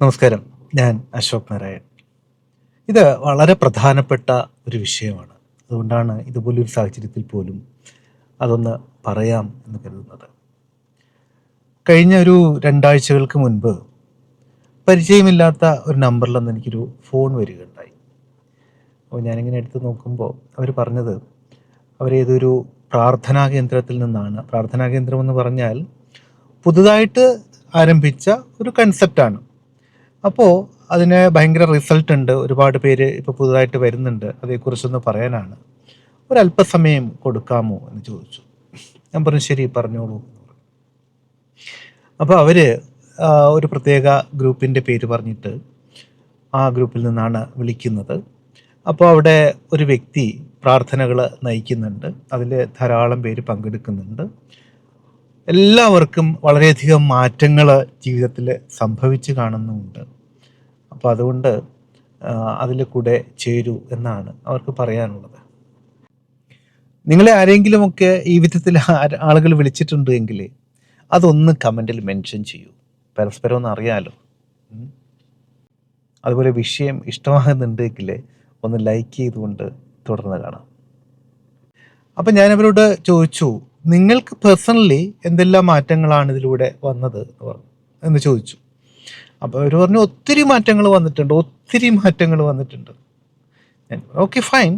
നമസ്കാരം. ഞാൻ അശോക് നാരായൺ. ഇത് വളരെ പ്രധാനപ്പെട്ട ഒരു വിഷയമാണ്. അതുകൊണ്ടാണ് ഇതുപോലൊരു സാഹചര്യത്തിൽ പോലും അതൊന്ന് പറയാം എന്ന് കരുതുന്നത്. കഴിഞ്ഞ ഒരു രണ്ടാഴ്ചകൾക്ക് മുൻപ് പരിചയമില്ലാത്ത ഒരു നമ്പറിൽ നിന്ന് എനിക്കൊരു ഫോൺ വരികയുണ്ടായി. അപ്പോൾ ഞാനിങ്ങനെ എടുത്ത് നോക്കുമ്പോൾ അവർ പറഞ്ഞത് അവരേതൊരു പ്രാർത്ഥനാ കേന്ദ്രത്തിൽ നിന്നാണ്. പ്രാർത്ഥനാ കേന്ദ്രം എന്ന് പറഞ്ഞാൽ പുതുതായിട്ട് ആരംഭിച്ച ഒരു കൺസെപ്റ്റാണ് അപ്പോൾ അതിന് ഭയങ്കര റിസൾട്ട് ഉണ്ട്. ഒരുപാട് പേര് ഇപ്പോൾ പുതുതായിട്ട് വരുന്നുണ്ട്. അതേക്കുറിച്ചൊന്ന് പറയാനാണ്. ഒരല്പസമയം കൊടുക്കാമോ എന്ന് ചോദിച്ചു. ഞാൻ പറഞ്ഞു ശരി പറഞ്ഞോളൂ. അപ്പോൾ അവർ ഒരു പ്രത്യേക ഗ്രൂപ്പിന്റെ പേര് പറഞ്ഞിട്ട് ആ ഗ്രൂപ്പിൽ നിന്നാണ് വിളിക്കുന്നത്. അപ്പോൾ അവിടെ ഒരു വ്യക്തി പ്രാർത്ഥനകൾ നയിക്കുന്നുണ്ട്. അതിൽ ധാരാളം പേര് പങ്കെടുക്കുന്നുണ്ട്. എല്ലാവർക്കും വളരെയധികം മാറ്റങ്ങൾ ജീവിതത്തിൽ സംഭവിച്ചു കാണുന്നുമുണ്ട്. അപ്പോൾ അതുകൊണ്ട് അതിൽ കൂടെ ചേരൂ എന്നാണ് അവർക്ക് പറയാനുള്ളത്. നിങ്ങളെ ആരെങ്കിലുമൊക്കെ ഈ വിധത്തിൽ ആളുകൾ വിളിച്ചിട്ടുണ്ട് എങ്കിൽ അതൊന്ന് കമന്റിൽ മെൻഷൻ ചെയ്യൂ. പരസ്പരം ഒന്ന് അറിയാലോ. അതുപോലെ വിഷയം ഇഷ്ടമാകുന്നുണ്ടെങ്കിൽ ഒന്ന് ലൈക്ക് ചെയ്തുകൊണ്ട് തുടർന്ന് കാണാം. അപ്പം ഞാനവരോട് ചോദിച്ചു നിങ്ങൾക്ക് പേഴ്സണലി എന്തെല്ലാം മാറ്റങ്ങളാണ് ഇതിലൂടെ വന്നത് എന്ന് പറഞ്ഞു എന്ന് ചോദിച്ചു. അപ്പോൾ അവർ പറഞ്ഞു ഒത്തിരി മാറ്റങ്ങൾ വന്നിട്ടുണ്ട് ഒത്തിരി മാറ്റങ്ങൾ വന്നിട്ടുണ്ട്. ഓക്കെ ഫൈൻ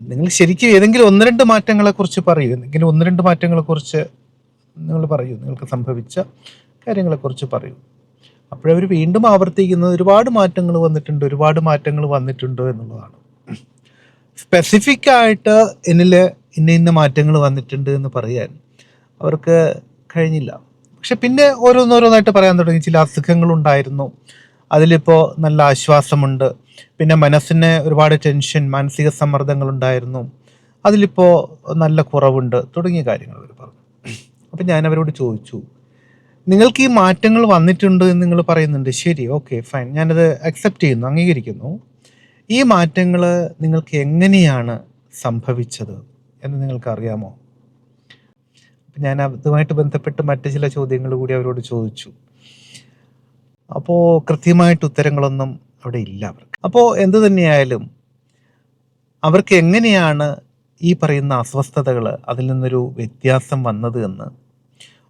നിങ്ങൾ ശരിക്കും ഏതെങ്കിലും ഒന്ന് രണ്ട് മാറ്റങ്ങളെക്കുറിച്ച് പറയൂ. എന്തെങ്കിലും ഒന്ന് രണ്ട് മാറ്റങ്ങളെക്കുറിച്ച് നിങ്ങൾ പറയൂ. നിങ്ങൾക്ക് സംഭവിച്ച കാര്യങ്ങളെക്കുറിച്ച് പറയൂ. അപ്പോഴവർ വീണ്ടും ആവർത്തിക്കുന്നത് ഒരുപാട് മാറ്റങ്ങൾ വന്നിട്ടുണ്ട് ഒരുപാട് മാറ്റങ്ങൾ വന്നിട്ടുണ്ട് എന്നുള്ളതാണ്. സ്പെസിഫിക് ആയിട്ട് എന്നിൽ ഇന്ന ഇന്ന മാറ്റങ്ങൾ വന്നിട്ടുണ്ട് എന്ന് പറയാൻ അവർക്ക് കഴിഞ്ഞില്ല. പക്ഷെ പിന്നെ ഓരോന്നോരോന്നായിട്ട് പറയാൻ തുടങ്ങി. ചില അസുഖങ്ങളുണ്ടായിരുന്നു അതിലിപ്പോൾ നല്ല ആശ്വാസമുണ്ട്. പിന്നെ മനസ്സിന് ഒരുപാട് ടെൻഷൻ മാനസിക സമ്മർദ്ദങ്ങളുണ്ടായിരുന്നു അതിലിപ്പോൾ നല്ല കുറവുണ്ട്. തുടങ്ങിയ കാര്യങ്ങൾ അവർ പറഞ്ഞു. അപ്പം ഞാൻ അവരോട് ചോദിച്ചു നിങ്ങൾക്ക് ഈ മാറ്റങ്ങൾ വന്നിട്ടുണ്ട് എന്ന് നിങ്ങൾ പറയുന്നുണ്ട്. ശരി ഓക്കെ ഫൈൻ. ഞാനത് അക്സെപ്റ്റ് ചെയ്യുന്നു അംഗീകരിക്കുന്നു. ഈ മാറ്റങ്ങൾ നിങ്ങൾക്ക് എങ്ങനെയാണ് സംഭവിച്ചത്? എന്ന് നിങ്ങൾക്ക് അറിയാമോ അപ്പം ഞാൻ അതുമായിട്ട് ബന്ധപ്പെട്ട് മറ്റ് ചില ചോദ്യങ്ങൾ കൂടി അവരോട് ചോദിച്ചു. അപ്പോൾ കൃത്യമായിട്ട് ഉത്തരങ്ങളൊന്നും അവിടെ ഇല്ല അവർക്ക്. അപ്പോൾ എന്തു തന്നെയായാലും അവർക്ക് എങ്ങനെയാണ് ഈ പറയുന്ന അസ്വസ്ഥതകൾ അതിൽ നിന്നൊരു വ്യത്യാസം വന്നത് എന്ന്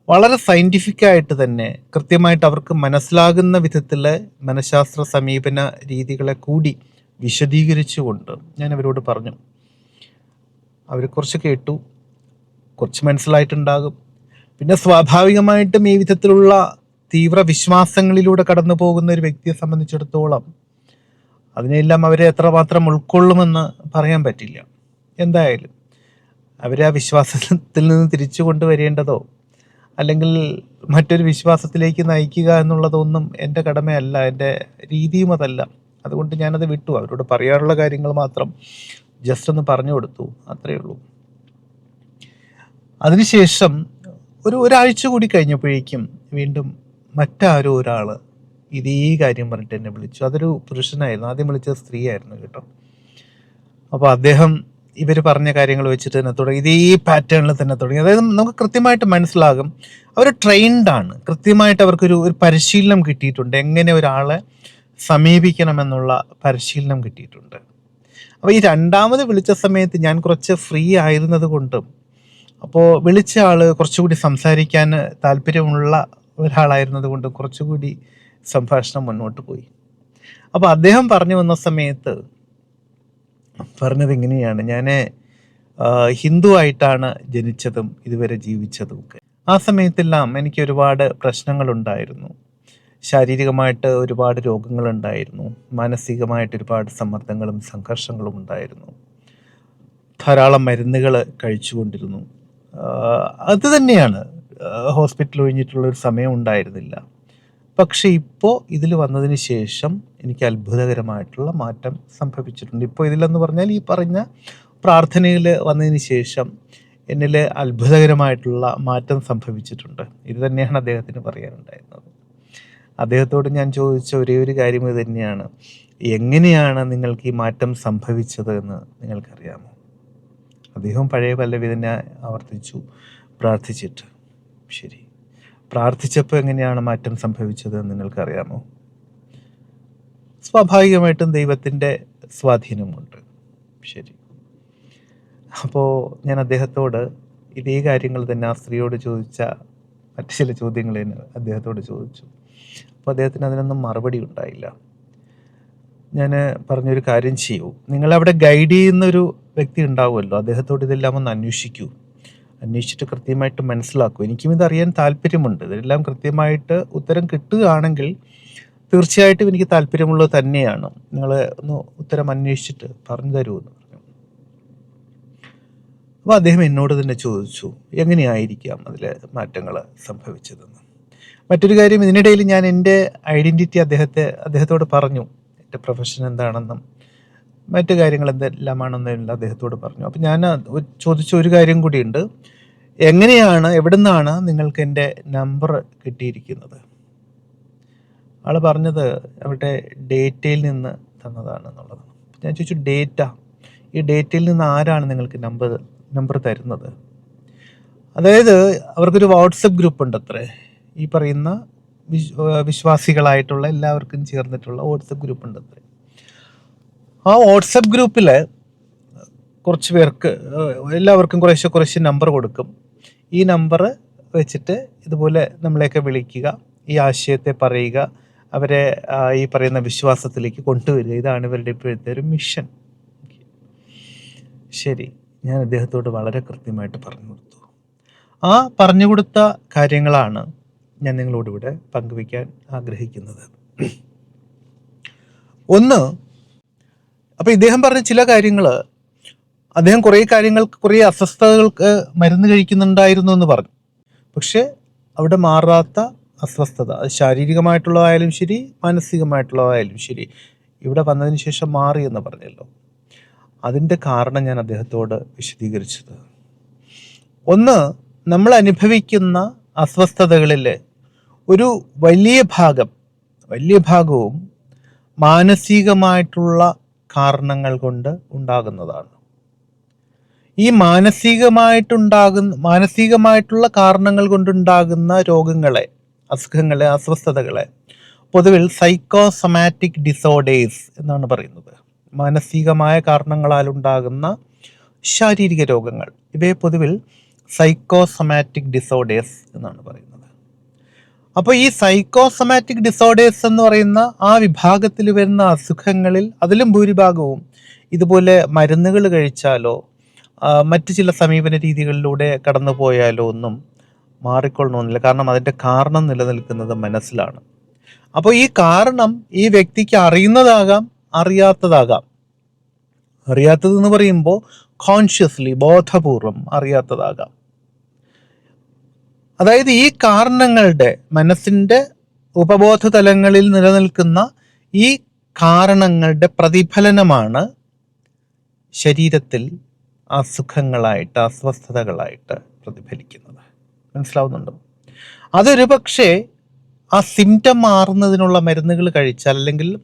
വളരെ സയന്റിഫിക്കായിട്ട് തന്നെ കൃത്യമായിട്ട് അവർക്ക് മനസ്സിലാകുന്ന വിധത്തിൽ മനഃശാസ്ത്ര സമീപന രീതികളെ കൂടി വിശദീകരിച്ചുകൊണ്ട് ഞാൻ അവരോട് പറഞ്ഞു. അവർ കുറച്ച് കേട്ടു. കുറച്ച് മനസ്സിലായിട്ടുണ്ടാകും. പിന്നെ സ്വാഭാവികമായിട്ടും ഈ വിധത്തിലുള്ള തീവ്ര വിശ്വാസങ്ങളിലൂടെ കടന്നു പോകുന്ന ഒരു വ്യക്തിയെ സംബന്ധിച്ചിടത്തോളം അതിനെല്ലാം അവരെ എത്രമാത്രം ഉൾക്കൊള്ളുമെന്ന് പറയാൻ പറ്റില്ല. എന്തായാലും അവരെ ആ വിശ്വാസത്തിൽ നിന്ന് തിരിച്ചു കൊണ്ടുവരേണ്ടതോ അല്ലെങ്കിൽ മറ്റൊരു വിശ്വാസത്തിലേക്ക് നയിക്കുക എന്നുള്ളതൊന്നും എന്റെ കടമയല്ല എന്റെ രീതിയും അതല്ല. അതുകൊണ്ട് ഞാനത് വിട്ടു. അവരോട് പറയാനുള്ള കാര്യങ്ങൾ മാത്രം ജസ്റ്റ് ഒന്ന് പറഞ്ഞു കൊടുത്തു അത്രയേ ഉള്ളൂ. അതിനുശേഷം ഒരു ഒരാഴ്ച കൂടി കഴിഞ്ഞപ്പോഴേക്കും വീണ്ടും മറ്റാരോ ഒരാൾ ഇതേ കാര്യം പറഞ്ഞിട്ട് എന്നെ വിളിച്ചു. അതൊരു പുരുഷനായിരുന്നു ആദ്യം വിളിച്ചത് സ്ത്രീയായിരുന്നു കേട്ടോ. അപ്പോൾ അദ്ദേഹം ഇവർ പറഞ്ഞ കാര്യങ്ങൾ വെച്ചിട്ട് തന്നെ തുടങ്ങി ഇതേ പാറ്റേണിൽ തന്നെ തുടങ്ങി. അതായത് നമുക്ക് കൃത്യമായിട്ട് മനസ്സിലാകും അവർ ട്രെയിൻഡാണ് കൃത്യമായിട്ട് അവർക്കൊരു ഒരു പരിശീലനം കിട്ടിയിട്ടുണ്ട്. എങ്ങനെ ഒരാളെ സമീപിക്കണമെന്നുള്ള പരിശീലനം കിട്ടിയിട്ടുണ്ട്. അപ്പോൾ ഈ രണ്ടാമത് വിളിച്ച സമയത്ത് ഞാൻ കുറച്ച് ഫ്രീ ആയിരുന്നത് കൊണ്ടും അപ്പോൾ വിളിച്ച ആൾ കുറച്ചുകൂടി സംസാരിക്കാൻ താല്പര്യമുള്ള ഒരാളായിരുന്നത് കൊണ്ട് കുറച്ചുകൂടി സംഭാഷണം മുന്നോട്ട് പോയി. അപ്പോൾ അദ്ദേഹം പറഞ്ഞു വന്ന സമയത്ത് പറഞ്ഞത് ഇങ്ങനെയാണ്. ഞാൻ ഹിന്ദു ആയിട്ടാണ് ജനിച്ചതും ഇതുവരെ ജീവിച്ചതും ഒക്കെ ആ സമയത്തെല്ലാം എനിക്ക് ഒരുപാട് പ്രശ്നങ്ങളുണ്ടായിരുന്നു. ശാരീരികമായിട്ട് ഒരുപാട് രോഗങ്ങളുണ്ടായിരുന്നു. മാനസികമായിട്ട് ഒരുപാട് സമ്മർദ്ദങ്ങളും സംഘർഷങ്ങളും ഉണ്ടായിരുന്നു. ധാരാളം മരുന്നുകൾ കഴിച്ചുകൊണ്ടിരുന്നു. അത് തന്നെയാണ്. ഹോസ്പിറ്റൽ ഒഴിഞ്ഞിട്ടുള്ള ഒരു സമയം ഉണ്ടായിരുന്നില്ല. പക്ഷെ ഇപ്പോൾ ഇതിൽ വന്നതിന് ശേഷം എനിക്ക് അത്ഭുതകരമായിട്ടുള്ള മാറ്റം സംഭവിച്ചിട്ടുണ്ട്. ഇപ്പോൾ ഇതിലെന്ന് പറഞ്ഞാൽ ഈ പറഞ്ഞ പ്രാർത്ഥനയിൽ വന്നതിന് ശേഷം എന്നിൽ അത്ഭുതകരമായിട്ടുള്ള മാറ്റം സംഭവിച്ചിട്ടുണ്ട്. ഇത് തന്നെയാണ് അദ്ദേഹത്തിന് പറയാനുണ്ടായിരുന്നത്. അദ്ദേഹത്തോട് ഞാൻ ചോദിച്ച ഒരേ ഒരു കാര്യം ഇത് തന്നെയാണ്. എങ്ങനെയാണ് നിങ്ങൾക്ക് ഈ മാറ്റം സംഭവിച്ചത് എന്ന് നിങ്ങൾക്കറിയാമോ? അദ്ദേഹം പഴയ പല്ലവി തന്നെ ആവർത്തിച്ചു പ്രാർത്ഥിച്ചിട്ട്. ശരി. പ്രാർത്ഥിച്ചപ്പോൾ എങ്ങനെയാണ് മാറ്റം സംഭവിച്ചത് എന്ന് നിങ്ങൾക്കറിയാമോ? സ്വാഭാവികമായിട്ടും ദൈവത്തിന്റെ സ്വാധീനമുണ്ട്. ശരി. അപ്പോൾ ഞാൻ അദ്ദേഹത്തോട് ഇതേ കാര്യങ്ങൾ തന്നെ ആ സ്ത്രീയോട് ചോദിച്ച മറ്റു ചില ചോദ്യങ്ങൾ തന്നെ അദ്ദേഹത്തോട് ചോദിച്ചു. അപ്പോൾ അദ്ദേഹത്തിന് അതിനൊന്നും മറുപടി ഉണ്ടായില്ല. ഞാൻ പറഞ്ഞൊരു കാര്യം ചെയ്യൂ. നിങ്ങളവിടെ ഗൈഡ് ചെയ്യുന്നൊരു വ്യക്തി ഉണ്ടാവുമല്ലോ അദ്ദേഹത്തോട് ഇതെല്ലാം ഒന്ന് അന്വേഷിക്കൂ. അന്വേഷിച്ചിട്ട് കൃത്യമായിട്ട് മനസ്സിലാക്കൂ. എനിക്കും ഇതറിയാൻ താല്പര്യമുണ്ട്. ഇതെല്ലാം കൃത്യമായിട്ട് ഉത്തരം കിട്ടുകയാണെങ്കിൽ തീർച്ചയായിട്ടും എനിക്ക് താല്പര്യമുള്ളത് തന്നെയാണ്. നിങ്ങൾ ഒന്ന് ഉത്തരം അന്വേഷിച്ചിട്ട് പറഞ്ഞു തരുമെന്ന് പറഞ്ഞു. അപ്പോൾ അദ്ദേഹം എന്നോട് തന്നെ ചോദിച്ചു എങ്ങനെയായിരിക്കാം അതിൽ മാറ്റങ്ങൾ സംഭവിച്ചതെന്ന്? മറ്റൊരു കാര്യം ഇതിനിടയിൽ ഞാൻ എന്റെ ഐഡന്റിറ്റി അദ്ദേഹത്തെ അദ്ദേഹത്തോട് പറഞ്ഞു. എന്റെ പ്രൊഫഷൻ എന്താണെന്നും മറ്റു കാര്യങ്ങൾ എന്തെല്ലാമാണെന്നും അദ്ദേഹത്തോട് പറഞ്ഞു. അപ്പം ഞാൻ ചോദിച്ച ഒരു കാര്യം കൂടിയുണ്ട്. എങ്ങനെയാണ് എവിടെ നിന്നാണ് നിങ്ങൾക്ക് എന്റെ നമ്പർ കിട്ടിയിരിക്കുന്നത്? ആൾ പറഞ്ഞത് അവിടെ ഡേറ്റയിൽ നിന്ന് തന്നതാണ് എന്നുള്ളത് ഞാൻ ചോദിച്ചു ഡേറ്റ? ഈ ഡേറ്റയിൽ നിന്ന് ആരാണ് നിങ്ങൾക്ക് നമ്പർ നമ്പർ തരുന്നത്? അതായത് അവർക്കൊരു വാട്സപ്പ് ഗ്രൂപ്പ് ഉണ്ട് അത്രേ ഈ പറയുന്ന വിശ് വിശ്വാസികളായിട്ടുള്ള എല്ലാവർക്കും ചേർന്നിട്ടുള്ള വാട്സപ്പ് ഗ്രൂപ്പ് ഉണ്ട് ആ വാട്സപ്പ് ഗ്രൂപ്പിൽ കുറച്ച് പേർക്ക് എല്ലാവർക്കും കുറേശ്ശെ കുറേശ്ശെ നമ്പർ കൊടുക്കും. ഈ നമ്പർ വെച്ചിട്ട് ഇതുപോലെ നമ്മളെയൊക്കെ വിളിക്കുക ഈ ആശയത്തെ പറയുക അവരെ ഈ പറയുന്ന വിശ്വാസത്തിലേക്ക് കൊണ്ടുവരിക. ഇതാണ് ഇവരുടെ ഇപ്പോഴത്തെ ഒരു മിഷൻ. ശരി ഞാൻ അദ്ദേഹത്തോട് വളരെ കൃത്യമായിട്ട് പറഞ്ഞു കൊടുത്തു. ആ പറഞ്ഞു കൊടുത്ത കാര്യങ്ങളാണ് ഞാൻ നിങ്ങളോട് ഇവിടെ പങ്കുവയ്ക്കാൻ ആഗ്രഹിക്കുന്നത്. ഒന്ന് അപ്പോൾ ഇദ്ദേഹം പറഞ്ഞ ചില കാര്യങ്ങൾ അദ്ദേഹം കുറേ കാര്യങ്ങൾ കുറേ അസ്വസ്ഥതകൾക്ക് മരുന്ന് കഴിക്കുന്നുണ്ടായിരുന്നു എന്ന് പറഞ്ഞു. പക്ഷേ അവിടെ മാറാത്ത അസ്വസ്ഥത അത് ശാരീരികമായിട്ടുള്ളതായാലും ശരി മാനസികമായിട്ടുള്ളതായാലും ശരി ഇവിടെ വന്നതിന് ശേഷം മാറി എന്ന് പറഞ്ഞല്ലോ. അതിന്റെ കാരണം ഞാൻ അദ്ദേഹത്തോട് വിശദീകരിച്ചത്. ഒന്ന് നമ്മൾ അനുഭവിക്കുന്ന അസ്വസ്ഥതകളിൽ ഒരു വലിയ ഭാഗം വലിയ ഭാഗവും മാനസികമായിട്ടുള്ള കാരണങ്ങൾ കൊണ്ട് ഉണ്ടാകുന്നതാണ്. ഈ മാനസികമായിട്ടുണ്ടാകുന്ന മാനസികമായിട്ടുള്ള കാരണങ്ങൾ കൊണ്ടുണ്ടാകുന്ന രോഗങ്ങളെ അസുഖങ്ങളെ അസ്വസ്ഥതകളെ പൊതുവിൽ സൈക്കോസൊമാറ്റിക് ഡിസോർഡേഴ്സ് എന്നാണ് പറയുന്നത്. മാനസികമായ കാരണങ്ങളാൽ ഉണ്ടാകുന്ന ശാരീരിക രോഗങ്ങൾ ഇവയെ പൊതുവിൽ സൈക്കോസൊമാറ്റിക് ഡിസോർഡേഴ്സ് എന്നാണ് പറയുന്നത്. അപ്പോൾ ഈ സൈക്കോസൊമാറ്റിക് ഡിസോർഡേഴ്സ് എന്ന് പറയുന്ന ആ വിഭാഗത്തിൽ വരുന്ന അസുഖങ്ങളിൽ അതിലും ഭൂരിഭാഗവും ഇതുപോലെ മരുന്നുകൾ കഴിച്ചാലോ മറ്റു ചില സമീപന രീതികളിലൂടെ കടന്നു പോയാലോ ഒന്നും മാറിക്കൊള്ളണമെന്നില്ല. കാരണം അതിന്റെ കാരണം നിലനിൽക്കുന്നത് മനസ്സിലാണ്. അപ്പോൾ ഈ കാരണം ഈ വ്യക്തിക്ക് അറിയുന്നതാകാം അറിയാത്തതാകാം. അറിയാത്തതെന്ന് പറയുമ്പോൾ കോൺഷ്യസ്ലി ബോധപൂർവം അറിയാത്തതാകാം. അതായത് ഈ കാരണങ്ങളുടെ മനസ്സിന്റെ ഉപബോധ തലങ്ങളിൽ നിലനിൽക്കുന്ന ഈ കാരണങ്ങളുടെ പ്രതിഫലനമാണ് ശരീരത്തിൽ അസുഖങ്ങളായിട്ട് അസ്വസ്ഥതകളായിട്ട് പ്രതിഫലിക്കുന്നത്. മനസ്സിലാവുന്നുണ്ടോ? അതൊരു പക്ഷേ ആ സിംറ്റം മാറുന്നതിനുള്ള മരുന്നുകൾ കഴിച്ചാൽ അല്ലെങ്കിൽ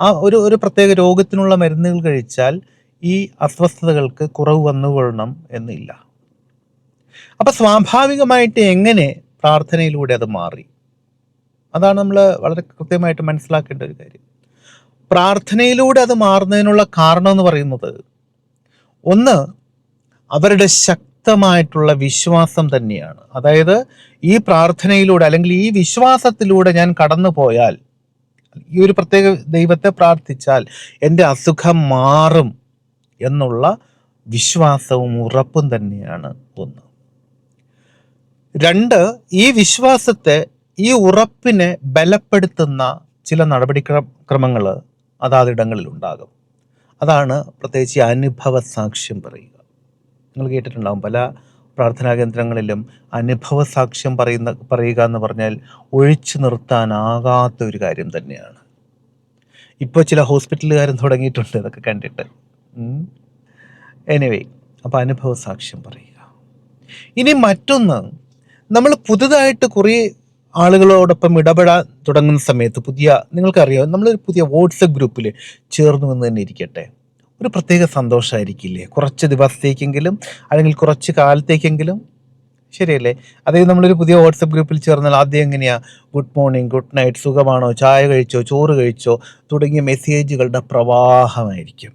ആ ഒരു ഒരു പ്രത്യേക രോഗത്തിനുള്ള മരുന്നുകൾ കഴിച്ചാൽ ഈ അസ്വസ്ഥതകൾക്ക് കുറവ് വന്നുകൊള്ളണം എന്നില്ല. അപ്പം സ്വാഭാവികമായിട്ട് എങ്ങനെ പ്രാർത്ഥനയിലൂടെ അത് മാറി? അതാണ് നമ്മൾ വളരെ കൃത്യമായിട്ട് മനസ്സിലാക്കേണ്ട ഒരു കാര്യം. പ്രാർത്ഥനയിലൂടെ അത് മാറുന്നതിനുള്ള കാരണം എന്ന് പറയുന്നത് ഒന്ന് അവരുടെ ശക്തമായിട്ടുള്ള വിശ്വാസം തന്നെയാണ്. അതായത് ഈ പ്രാർത്ഥനയിലൂടെ അല്ലെങ്കിൽ ഈ വിശ്വാസത്തിലൂടെ ഞാൻ കടന്നു പോയാൽ ഈ ഒരു പ്രത്യേക ദൈവത്തെ പ്രാർത്ഥിച്ചാൽ എന്റെ അസുഖം മാറും എന്നുള്ള വിശ്വാസവും ഉറപ്പും തന്നെയാണ് ഒന്ന്. രണ്ട് ഈ വിശ്വാസത്തെ ഈ ഉറപ്പിനെ ബലപ്പെടുത്തുന്ന ചില നടപടിക്രമങ്ങൾ അതാതിടങ്ങളിൽ ഉണ്ടാകും. അതാണ് പ്രത്യേകിച്ച് അനുഭവ സാക്ഷ്യം പറയുക. നിങ്ങൾ കേട്ടിട്ടുണ്ടാകും പല പ്രാർത്ഥനാ കേന്ദ്രങ്ങളിലും അനുഭവ സാക്ഷ്യം പറയുന്ന പറയുക എന്ന് പറഞ്ഞാൽ ഒഴിച്ചു നിർത്താനാകാത്ത ഒരു കാര്യം തന്നെയാണ്. ഇപ്പോൾ ചില ഹോസ്പിറ്റലുകാരും തുടങ്ങിയിട്ടുണ്ട് ഇതൊക്കെ കണ്ടിട്ട്. എനിവേ അപ്പോൾ അനുഭവ സാക്ഷ്യം പറയുക. ഇനി മറ്റൊന്ന് നമ്മൾ പുതുതായിട്ട് കുറേ ആളുകളോടൊപ്പം ഇടപെടാൻ തുടങ്ങുന്ന സമയത്ത് പുതിയ നിങ്ങൾക്കറിയാം നമ്മൾ പുതിയ വാട്സപ്പ് ഗ്രൂപ്പിൽ ചേർന്നു എന്ന് തന്നെ ഇരിക്കട്ടെ. ഒരു പ്രത്യേക സന്തോഷമായിരിക്കില്ലേ കുറച്ച് ദിവസത്തേക്കെങ്കിലും അല്ലെങ്കിൽ കുറച്ച് കാലത്തേക്കെങ്കിലും. ശരിയല്ലേ? അതായത് നമ്മളൊരു പുതിയ വാട്സപ്പ് ഗ്രൂപ്പിൽ ചേർന്നാൽ ആദ്യം എങ്ങനെയാണ് ഗുഡ് മോർണിംഗ് ഗുഡ് നൈറ്റ് സുഖമാണോ? ചായ കഴിച്ചോ? ചോറ് കഴിച്ചോ? തുടങ്ങിയ മെസ്സേജുകളുടെ പ്രവാഹമായിരിക്കും.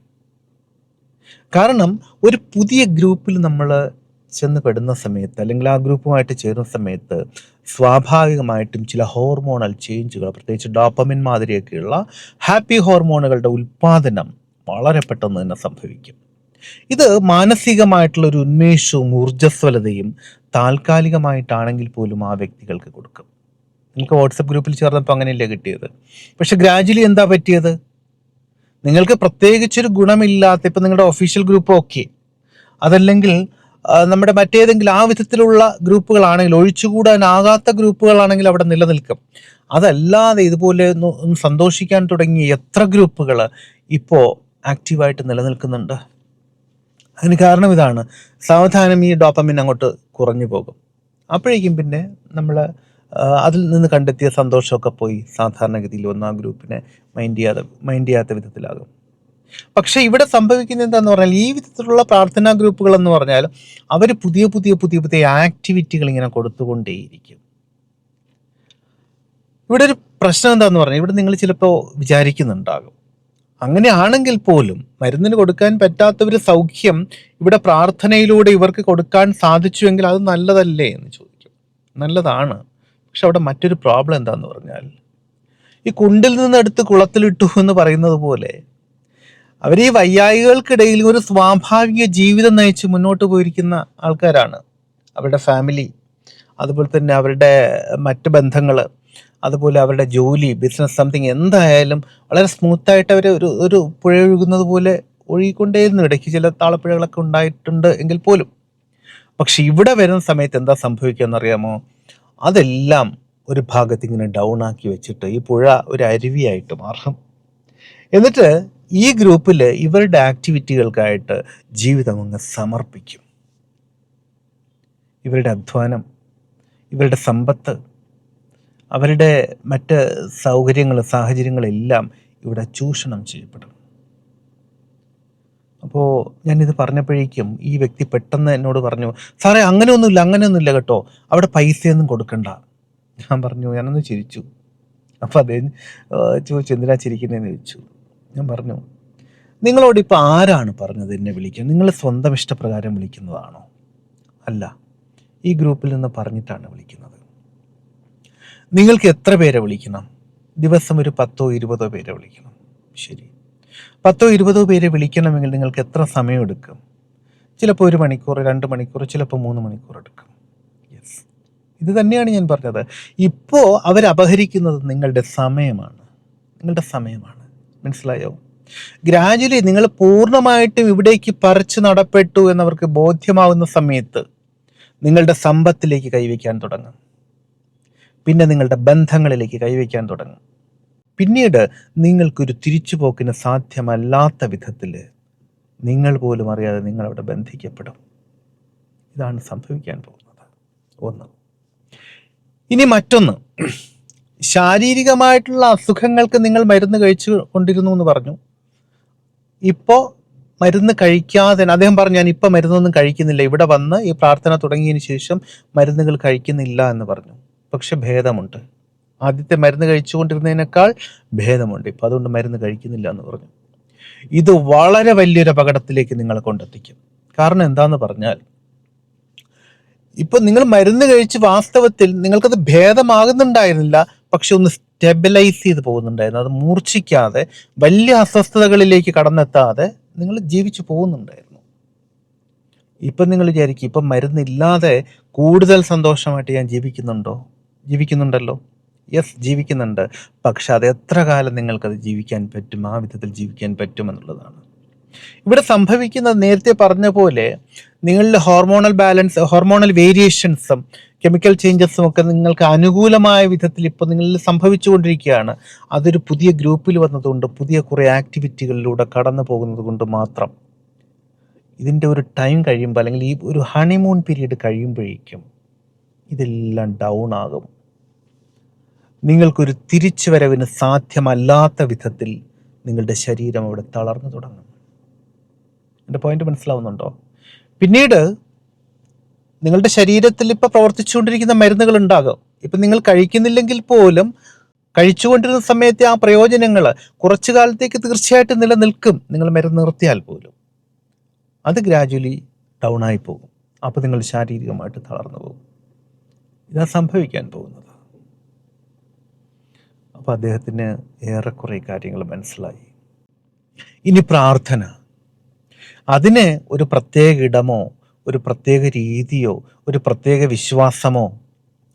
കാരണം ഒരു പുതിയ ഗ്രൂപ്പിൽ നമ്മൾ ചെന്ന് പെടുന്ന സമയത്ത് അല്ലെങ്കിൽ ആ ഗ്രൂപ്പുമായിട്ട് ചേരുന്ന സമയത്ത് സ്വാഭാവികമായിട്ടും ചില ഹോർമോണൽ ചേഞ്ചുകൾ പ്രത്യേകിച്ച് ഡോപ്പമിൻ മാതിരിയൊക്കെയുള്ള ഹാപ്പി ഹോർമോണുകളുടെ ഉൽപ്പാദനം വളരെ പെട്ടെന്ന് തന്നെ സംഭവിക്കും. ഇത് മാനസികമായിട്ടുള്ള ഒരു ഉന്മേഷവും ഊർജസ്വലതയും താൽക്കാലികമായിട്ടാണെങ്കിൽ പോലും ആ വ്യക്തികൾക്ക് കൊടുക്കും. നിങ്ങൾക്ക് വാട്സപ്പ് ഗ്രൂപ്പിൽ ചേർന്നപ്പോൾ അങ്ങനെയല്ലേ കിട്ടിയത്? പക്ഷെ ഗ്രാജുവലി എന്താ പറ്റിയത്? നിങ്ങൾക്ക് പ്രത്യേകിച്ചൊരു ഗുണമില്ലാത്ത ഇപ്പം നിങ്ങളുടെ ഒഫീഷ്യൽ ഗ്രൂപ്പ് ഓക്കെ അതല്ലെങ്കിൽ നമ്മുടെ മറ്റേതെങ്കിലും ആ വിധത്തിലുള്ള ഗ്രൂപ്പുകളാണെങ്കിൽ ഒഴിച്ചുകൂടാനാകാത്ത ഗ്രൂപ്പുകളാണെങ്കിൽ അവിടെ നിലനിൽക്കും. അതല്ലാതെ ഇതുപോലെ ഒന്ന് സന്തോഷിക്കാൻ തുടങ്ങിയ എത്ര ഗ്രൂപ്പുകൾ ഇപ്പോൾ ആക്റ്റീവായിട്ട് നിലനിൽക്കുന്നുണ്ട്? അതിന് കാരണം ഇതാണ്. സാവധാനം ഈ ഡോപ്പമിൻ അങ്ങോട്ട് കുറഞ്ഞു പോകും. അപ്പോഴേക്കും പിന്നെ നമ്മൾ അതിൽ നിന്ന് കണ്ടെത്തിയ സന്തോഷമൊക്കെ പോയി സാധാരണഗതിയിൽ ഒന്ന് ആ ഗ്രൂപ്പിനെ മൈൻഡ് ചെയ്യാതെ മൈൻഡ് ചെയ്യാത്ത വിധത്തിലാകും. പക്ഷേ ഇവിടെ സംഭവിക്കുന്ന എന്താന്ന് പറഞ്ഞാൽ ഈ വിധത്തിലുള്ള പ്രാർത്ഥനാ ഗ്രൂപ്പുകൾ എന്ന് പറഞ്ഞാൽ അവർ പുതിയ പുതിയ പുതിയ പുതിയ ആക്ടിവിറ്റികൾ ഇങ്ങനെ കൊടുത്തുകൊണ്ടേയിരിക്കും. ഇവിടെ ഒരു പ്രശ്നം എന്താന്ന് പറഞ്ഞാൽ ഇവിടെ നിങ്ങൾ ചിലപ്പോൾ വിചാരിക്കുന്നുണ്ടാകും. അങ്ങനെയാണെങ്കിൽ പോലും മരുന്നിന് കൊടുക്കാൻ പറ്റാത്ത ഒരു സൗഖ്യം ഇവിടെ പ്രാർത്ഥനയിലൂടെ ഇവർക്ക് കൊടുക്കാൻ സാധിച്ചുവെങ്കിൽ അത് നല്ലതല്ലേ എന്ന് ചോദിക്കും. നല്ലതാണ്. പക്ഷെ അവിടെ മറ്റൊരു പ്രോബ്ലം എന്താന്ന് പറഞ്ഞാൽ ഈ കുണ്ടിൽ നിന്ന് എടുത്ത് കുളത്തിലിട്ടു എന്ന് പറയുന്നത് പോലെ അവർ ഈ വയ്യായികൾക്കിടയിൽ ഒരു സ്വാഭാവിക ജീവിതം നയിച്ച് മുന്നോട്ട് പോയിരിക്കുന്ന ആൾക്കാരാണ് അവരുടെ ഫാമിലി അതുപോലെ തന്നെ അവരുടെ മറ്റ് ബന്ധങ്ങൾ അതുപോലെ അവരുടെ ജോലി ബിസിനസ് സംതിങ് എന്തായാലും വളരെ സ്മൂത്തായിട്ട് അവർ ഒരു ഒരു പുഴ ഒഴുകുന്നത് പോലെ ഒഴുകിക്കൊണ്ടേയിരുന്നു. ഇടയ്ക്ക് ചില താളപ്പുഴകളൊക്കെ ഉണ്ടായിട്ടുണ്ട് എങ്കിൽ പോലും. പക്ഷെ ഇവിടെ വരുന്ന സമയത്ത് എന്താ സംഭവിക്കുക എന്നറിയാമോ അതെല്ലാം ഒരു ഭാഗത്ത് ഇങ്ങനെ ഡൗൺ ആക്കി വെച്ചിട്ട് ഈ പുഴ ഒരു അരുവിയായിട്ട് മാറും. എന്നിട്ട് ഈ ഗ്രൂപ്പിൽ ഇവരുടെ ആക്ടിവിറ്റികൾക്കായിട്ട് ജീവിതം അങ്ങ് സമർപ്പിക്കും. ഇവരുടെ അധ്വാനം ഇവരുടെ സമ്പത്ത് അവരുടെ മറ്റ് സൗകര്യങ്ങൾ സാഹചര്യങ്ങളെല്ലാം ഇവിടെ ചൂഷണം ചെയ്യപ്പെടും. അപ്പോൾ ഞാനിത് പറഞ്ഞപ്പോഴേക്കും ഈ വ്യക്തി പെട്ടെന്ന് എന്നോട് പറഞ്ഞു സാറേ അങ്ങനെയൊന്നുമില്ല അങ്ങനെയൊന്നുമില്ല കേട്ടോ. അവിടെ പൈസയൊന്നും കൊടുക്കണ്ട. ഞാൻ പറഞ്ഞു ഞാനൊന്ന് ചിരിച്ചു. അപ്പോൾ അദ്ദേഹം ചോദിച്ചു എന്തിനാ ചിരിക്കുന്നതെന്ന് ചോദിച്ചു. ഞാൻ പറഞ്ഞു നിങ്ങളോട് ഇപ്പോൾ ആരാണ് പറഞ്ഞത് എന്നെ വിളിക്കാൻ? നിങ്ങൾ സ്വന്തം ഇഷ്ടപ്രകാരം വിളിക്കുന്നതാണോ? അല്ല ഈ ഗ്രൂപ്പിൽ നിന്ന് പറഞ്ഞിട്ടാണ് വിളിക്കുന്നത്. നിങ്ങൾക്ക് എത്ര പേരെ വിളിക്കണം? ദിവസം ഒരു പത്തോ ഇരുപതോ പേരെ വിളിക്കണം. ശരി. പത്തോ ഇരുപതോ പേരെ വിളിക്കണമെങ്കിൽ നിങ്ങൾക്ക് എത്ര സമയം എടുക്കും? ചിലപ്പോൾ ഒരു മണിക്കൂർ രണ്ട് മണിക്കൂർ ചിലപ്പോൾ മൂന്ന് മണിക്കൂർ എടുക്കും. യെസ് ഇത് തന്നെയാണ് ഞാൻ പറഞ്ഞത്. ഇപ്പോൾ അവരപഹരിക്കുന്നത് നിങ്ങളുടെ സമയമാണ്. നിങ്ങളുടെ സമയമാണ്. മനസ്സിലായോ? ഗ്രാജുവലി നിങ്ങൾ പൂർണമായിട്ടും ഇവിടേക്ക് പറിച്ചു നടപ്പെട്ടു എന്നവർക്ക് ബോധ്യമാവുന്ന സമയത്ത് നിങ്ങളുടെ സമ്പത്തിലേക്ക് കൈവയ്ക്കാൻ തുടങ്ങും. പിന്നെ നിങ്ങളുടെ ബന്ധങ്ങളിലേക്ക് കൈവയ്ക്കാൻ തുടങ്ങും. പിന്നീട് നിങ്ങൾക്കൊരു തിരിച്ചുപോക്കിന് സാധ്യമല്ലാത്ത വിധത്തിൽ നിങ്ങൾ പോലും അറിയാതെ നിങ്ങളവിടെ ബന്ധിക്കപ്പെടും. ഇതാണ് സംഭവിക്കാൻ പോകുന്നത്. ഒന്ന്. ഇനി മറ്റൊന്ന്. ശാരീരികമായിട്ടുള്ള അസുഖങ്ങൾക്ക് നിങ്ങൾ മരുന്ന് കഴിച്ചു കൊണ്ടിരുന്നു എന്ന് പറഞ്ഞു. ഇപ്പോൾ മരുന്ന് കഴിക്കാതെ അദ്ദേഹം പറഞ്ഞു ഞാൻ ഇപ്പം മരുന്നൊന്നും കഴിക്കുന്നില്ല. ഇവിടെ വന്ന് ഈ പ്രാർത്ഥന തുടങ്ങിയതിന് ശേഷം മരുന്നുകൾ കഴിക്കുന്നില്ല എന്ന് പറഞ്ഞു. പക്ഷെ ഭേദമുണ്ട്. ആദ്യത്തെ മരുന്ന് കഴിച്ചുകൊണ്ടിരുന്നതിനേക്കാൾ ഭേദമുണ്ട്. ഇപ്പം അതുകൊണ്ട് മരുന്ന് കഴിക്കുന്നില്ല എന്ന് പറഞ്ഞു. ഇത് വളരെ വലിയൊരു അപകടത്തിലേക്ക് നിങ്ങളെ കൊണ്ടെത്തിക്കും. കാരണം എന്താന്ന് പറഞ്ഞാൽ ഇപ്പൊ നിങ്ങൾ മരുന്ന് കഴിച്ച് വാസ്തവത്തിൽ നിങ്ങൾക്കത് ഭേദമാകുന്നുണ്ടായിരുന്നില്ല. പക്ഷെ ഒന്ന് സ്റ്റെബിലൈസ് ചെയ്ത് പോകുന്നുണ്ടായിരുന്നു. അത് മൂർച്ഛിക്കാതെ വലിയ അസ്വസ്ഥതകളിലേക്ക് കടന്നെത്താതെ നിങ്ങൾ ജീവിച്ചു പോകുന്നുണ്ടായിരുന്നു. ഇപ്പം നിങ്ങൾ വിചാരിക്കും ഇപ്പം മരുന്നില്ലാതെ കൂടുതൽ സന്തോഷമായിട്ട് ഞാൻ ജീവിക്കുന്നുണ്ടോ? ജീവിക്കുന്നുണ്ടല്ലോ. യെസ് ജീവിക്കുന്നുണ്ട്. പക്ഷെ അത് എത്ര കാലം നിങ്ങൾക്കത് ജീവിക്കാൻ പറ്റും? ആ വിധത്തിൽ ജീവിക്കാൻ പറ്റും എന്നുള്ളതാണ്. ഇവിടെ സംഭവിക്കുന്നത് നേരത്തെ പറഞ്ഞ പോലെ നിങ്ങളുടെ ഹോർമോണൽ ബാലൻസ് ഹോർമോണൽ വേരിയേഷൻസും കെമിക്കൽ ചേഞ്ചസും ഒക്കെ നിങ്ങൾക്ക് അനുകൂലമായ വിധത്തിൽ ഇപ്പോൾ നിങ്ങളിൽ സംഭവിച്ചുകൊണ്ടിരിക്കുകയാണ്. അതൊരു പുതിയ ഗ്രൂപ്പിൽ വന്നതുകൊണ്ട് പുതിയ കുറേ ആക്ടിവിറ്റികളിലൂടെ കടന്നു പോകുന്നത് കൊണ്ട് മാത്രം. ഇതിന്റെ ഒരു ടൈം കഴിയുമ്പോൾ അല്ലെങ്കിൽ ഈ ഒരു ഹണിമൂൺ പീരീഡ് കഴിയുമ്പോഴേക്കും ഇതെല്ലാം ഡൗൺ ആകും. നിങ്ങൾക്കൊരു തിരിച്ചുവരവിന് സാധ്യമല്ലാത്ത വിധത്തിൽ നിങ്ങളുടെ ശരീരം അവിടെ തളർന്നു തുടങ്ങും. എന്റെ പോയിന്റ് മനസ്സിലാവുന്നുണ്ടോ? പിന്നീട് നിങ്ങളുടെ ശരീരത്തിൽ ഇപ്പോൾ പ്രവർത്തിച്ചുകൊണ്ടിരിക്കുന്ന മരുന്നുകൾ ഉണ്ടാകും. ഇപ്പം നിങ്ങൾ കഴിക്കുന്നില്ലെങ്കിൽ പോലും കഴിച്ചുകൊണ്ടിരുന്ന സമയത്തെ ആ പ്രയോജനങ്ങൾ കുറച്ചു കാലത്തേക്ക് തീർച്ചയായിട്ടും നിലനിൽക്കും. നിങ്ങൾ മരുന്ന് നിർത്തിയാൽ പോലും. അത് ഗ്രാജുവലി ഡൗൺ ആയി പോകും. അപ്പോൾ നിങ്ങൾ ശാരീരികമായിട്ട് തളർന്നു പോകും. ഇതാ സംഭവിക്കാൻ പോകുന്നത്. അപ്പോൾ അദ്ദേഹത്തിന് ഏറെക്കുറെ കാര്യങ്ങൾ മനസ്സിലായി. ഇനി പ്രാർത്ഥന. അതിന് ഒരു പ്രത്യേക ഇടമോ ഒരു പ്രത്യേക രീതിയോ ഒരു പ്രത്യേക വിശ്വാസമോ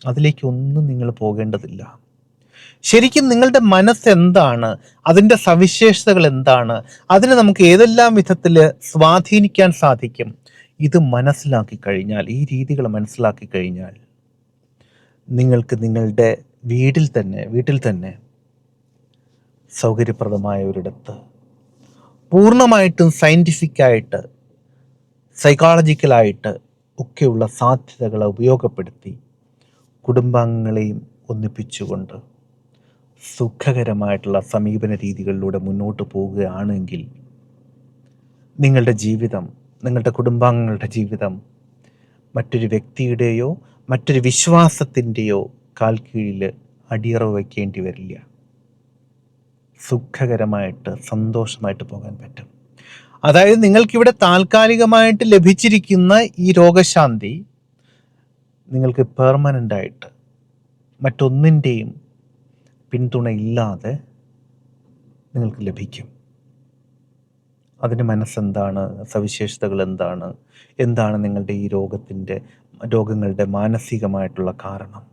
അതിലേക്കൊന്നും നിങ്ങൾ പോകേണ്ടതില്ല. ശരിക്കും നിങ്ങളുടെ മനസ്സ് എന്താണ്? അതിന്റെ സവിശേഷതകൾ എന്താണ്? അതിനെ നമുക്ക് ഏതെല്ലാം വിധത്തിൽ സ്വാധീനിക്കാൻ സാധിക്കും? ഇത് മനസ്സിലാക്കി കഴിഞ്ഞാൽ ഈ രീതികൾ മനസ്സിലാക്കി കഴിഞ്ഞാൽ നിങ്ങൾക്ക് നിങ്ങളുടെ വീട്ടിൽ തന്നെ വീട്ടിൽ തന്നെ സൗകര്യപ്രദമായ ഒരിടത്ത് പൂർണമായിട്ടും സയന്റിഫിക്കായിട്ട് സൈക്കോളജിക്കലായിട്ട് ഒക്കെയുള്ള സാധ്യതകളെ ഉപയോഗപ്പെടുത്തി കുടുംബാംഗങ്ങളെയും ഒന്നിപ്പിച്ചുകൊണ്ട് സുഖകരമായിട്ടുള്ള സമീപന രീതികളിലൂടെ മുന്നോട്ട് പോവുകയാണെങ്കിൽ നിങ്ങളുടെ ജീവിതം നിങ്ങളുടെ കുടുംബാംഗങ്ങളുടെ ജീവിതം മറ്റൊരു വ്യക്തിയുടെയോ മറ്റൊരു വിശ്വാസത്തിന്റെയോ കാൽ കീഴിൽ അടിയറവ് വയ്ക്കേണ്ടി വരില്ല. സുഖകരമായിട്ട് സന്തോഷമായിട്ട് പോകാൻ പറ്റും. അതായത് നിങ്ങൾക്കിവിടെ താൽക്കാലികമായിട്ട് ലഭിച്ചിരിക്കുന്ന ഈ രോഗശാന്തി നിങ്ങൾക്ക് പെർമനന്റ് ആയിട്ട് മറ്റൊന്നിന്റെയും പിന്തുണയില്ലാതെ നിങ്ങൾക്ക് ലഭിക്കും. അതിന് മനസ്സെന്താണ്? സവിശേഷതകൾ എന്താണ്? എന്താണ് നിങ്ങളുടെ ഈ രോഗത്തിന്റെ രോഗങ്ങളുടെ മാനസികമായിട്ടുള്ള കാരണം?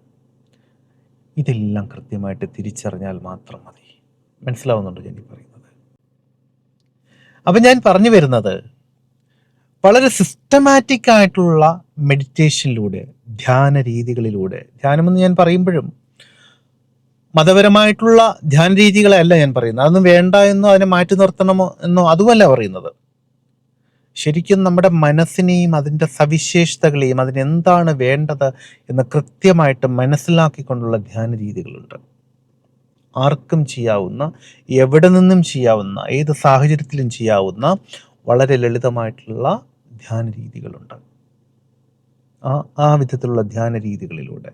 ഇതെല്ലാം കൃത്യമായിട്ട് തിരിച്ചറിഞ്ഞാൽ മാത്രം മതി. മനസ്സിലാവുന്നുണ്ട് ഞാൻ അപ്പം ഞാൻ പറഞ്ഞു വരുന്നത് വളരെ സിസ്റ്റമാറ്റിക് ആയിട്ടുള്ള മെഡിറ്റേഷനിലൂടെ ധ്യാന രീതികളിലൂടെ ധ്യാനമെന്ന് ഞാൻ പറയുമ്പോഴും മതപരമായിട്ടുള്ള ധ്യാന രീതികളല്ല ഞാൻ പറയുന്നത്. അതൊന്നും വേണ്ട എന്നോ അതിനെ മാറ്റി നിർത്തണമോ എന്നോ അതുമല്ല പറയുന്നത്. ശരിക്കും നമ്മുടെ മനസ്സിനെയും അതിന്റെ സവിശേഷതകളെയും അതിനെന്താണ് വേണ്ടത് എന്ന് കൃത്യമായിട്ട് മനസ്സിലാക്കിക്കൊണ്ടുള്ള ധ്യാന രീതികളുണ്ട് ആർക്കും ചെയ്യാവുന്ന എവിടെ നിന്നും ചെയ്യാവുന്ന ഏത് സാഹചര്യത്തിലും ചെയ്യാവുന്ന വളരെ ലളിതമായിട്ടുള്ള ധ്യാന രീതികളുണ്ട് ആ ആ വിധത്തിലുള്ള ധ്യാന രീതികളിലൂടെ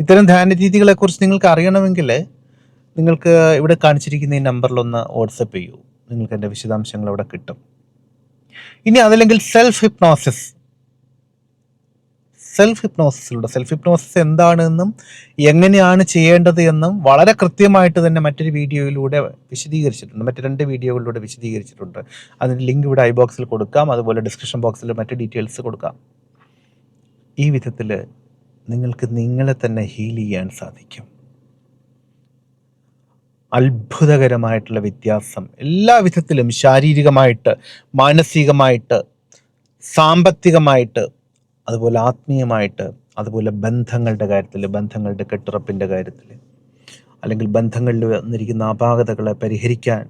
ഇത്തരം ധ്യാന രീതികളെക്കുറിച്ച് നിങ്ങൾക്ക് അറിയണമെങ്കിൽ നിങ്ങൾക്ക് ഇവിടെ കാണിച്ചിരിക്കുന്ന ഈ നമ്പറിലൊന്ന് വാട്സപ്പ് ചെയ്യൂ. നിങ്ങൾക്ക് എന്റെ വിശദാംശങ്ങൾ അവിടെ കിട്ടും. ഇനി അതല്ലെങ്കിൽ സെൽഫ് ഹിപ്നോസിസ് സെൽഫ് ഹിപ്നോസിസിലൂടെ സെൽഫ് ഹിപ്നോസിസ് എന്താണെന്നും എങ്ങനെയാണ് ചെയ്യേണ്ടത് എന്നും വളരെ കൃത്യമായിട്ട് തന്നെ മറ്റൊരു വീഡിയോയിലൂടെ വിശദീകരിച്ചിട്ടുണ്ട്. മറ്റ് രണ്ട് വീഡിയോകളിലൂടെ വിശദീകരിച്ചിട്ടുണ്ട്. അതിന്റെ ലിങ്ക് ഇവിടെ ഐ ബോക്സിൽ കൊടുക്കാം. അതുപോലെ ഡിസ്ക്രിപ്ഷൻ ബോക്സിൽ മറ്റ് ഡീറ്റെയിൽസ് കൊടുക്കാം. ഈ വിധത്തിൽ നിങ്ങൾക്ക് നിങ്ങളെ തന്നെ ഹീൽ ചെയ്യാൻ സാധിക്കും. അത്ഭുതകരമായിട്ടുള്ള വ്യത്യാസം. എല്ലാ വിധത്തിലും ശാരീരികമായിട്ട് മാനസികമായിട്ട് സാമ്പത്തികമായിട്ട് അതുപോലെ ആത്മീയമായിട്ട് അതുപോലെ ബന്ധങ്ങളുടെ കാര്യത്തിൽ ബന്ധങ്ങളുടെ കെട്ടുറപ്പിന്റെ കാര്യത്തിൽ അല്ലെങ്കിൽ ബന്ധങ്ങളിൽ വന്നിരിക്കുന്ന അപാകതകളെ പരിഹരിക്കാൻ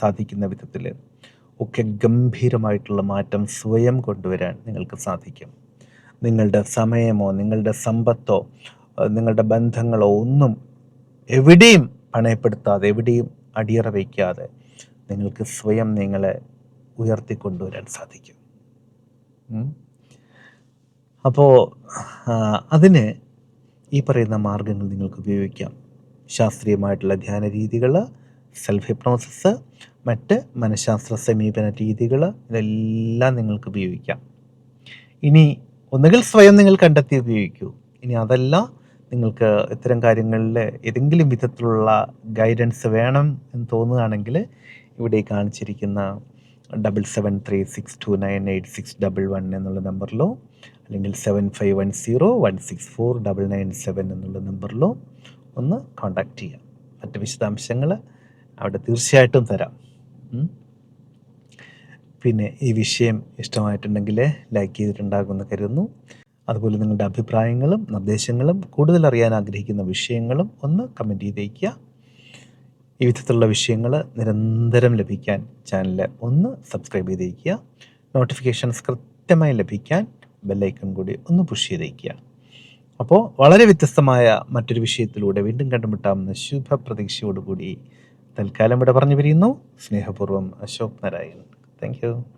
സാധിക്കുന്ന വിധത്തിൽ ഒക്കെ ഗംഭീരമായിട്ടുള്ള മാറ്റം സ്വയം കൊണ്ടുവരാൻ നിങ്ങൾക്ക് സാധിക്കും. നിങ്ങളുടെ സമയമോ നിങ്ങളുടെ സമ്പത്തോ നിങ്ങളുടെ ബന്ധങ്ങളോ ഒന്നും എവിടെയും പണയപ്പെടുത്താതെ എവിടെയും അടിയറ വയ്ക്കാതെ നിങ്ങൾക്ക് സ്വയം നിങ്ങളെ ഉയർത്തിക്കൊണ്ടുവരാൻ സാധിക്കും. അപ്പോൾ അതിന് ഈ പറയുന്ന മാർഗങ്ങൾ നിങ്ങൾക്ക് ഉപയോഗിക്കാം. ശാസ്ത്രീയമായിട്ടുള്ള ധ്യാന രീതികൾ സെൽഫ് ഹിപ്നോസിസ് മറ്റ് മനഃശാസ്ത്ര സമീപന രീതികൾ ഇതെല്ലാം നിങ്ങൾക്ക് ഉപയോഗിക്കാം. ഇനി ഒന്നുകിൽ സ്വയം നിങ്ങൾ കണ്ടെത്തി ഉപയോഗിക്കൂ. ഇനി അതല്ല നിങ്ങൾക്ക് ഇത്തരം കാര്യങ്ങളിൽ ഏതെങ്കിലും വിധത്തിലുള്ള ഗൈഡൻസ് വേണം എന്ന് തോന്നുകയാണെങ്കിൽ ഇവിടെ കാണിച്ചിരിക്കുന്ന double seven three six two nine eight six double one എന്നുള്ള നമ്പറിലോ അല്ലെങ്കിൽ seven five one zero one six four double nine seven എന്നുള്ള നമ്പറിലോ ഒന്ന് കോണ്ടാക്ട് ചെയ്യാം. മറ്റ് വിശദാംശങ്ങൾ അവിടെ തീർച്ചയായിട്ടും തരാം. പിന്നെ ഈ വിഷയം ഇഷ്ടമായിട്ടുണ്ടെങ്കിൽ ലൈക്ക് ചെയ്തിട്ടുണ്ടാകുമെന്ന് കരുതുന്നു. അതുപോലെ നിങ്ങളുടെ അഭിപ്രായങ്ങളും നിർദ്ദേശങ്ങളും കൂടുതൽ അറിയാൻ ആഗ്രഹിക്കുന്ന വിഷയങ്ങളും ഒന്ന് കമന്റ് ചെയ്തേക്കുക. ഈ വിധത്തിലുള്ള വിഷയങ്ങൾ നിരന്തരം ലഭിക്കാൻ ചാനൽ ഒന്ന് സബ്സ്ക്രൈബ് ചെയ്തിരിക്കുക. നോട്ടിഫിക്കേഷൻസ് കൃത്യമായി ലഭിക്കാൻ ബെല്ലൈക്കൺ കൂടി ഒന്ന് പുഷ് ചെയ്തിരിക്കുക. അപ്പോൾ വളരെ വ്യത്യസ്തമായ മറ്റൊരു വിഷയത്തിലൂടെ വീണ്ടും കണ്ടുമുട്ടാമെന്ന ശുഭപ്രതീക്ഷയോടുകൂടി തൽക്കാലം ഇവിടെ പറഞ്ഞു പിരിയുന്നു. സ്നേഹപൂർവം അശോക് നാരായൺ. താങ്ക്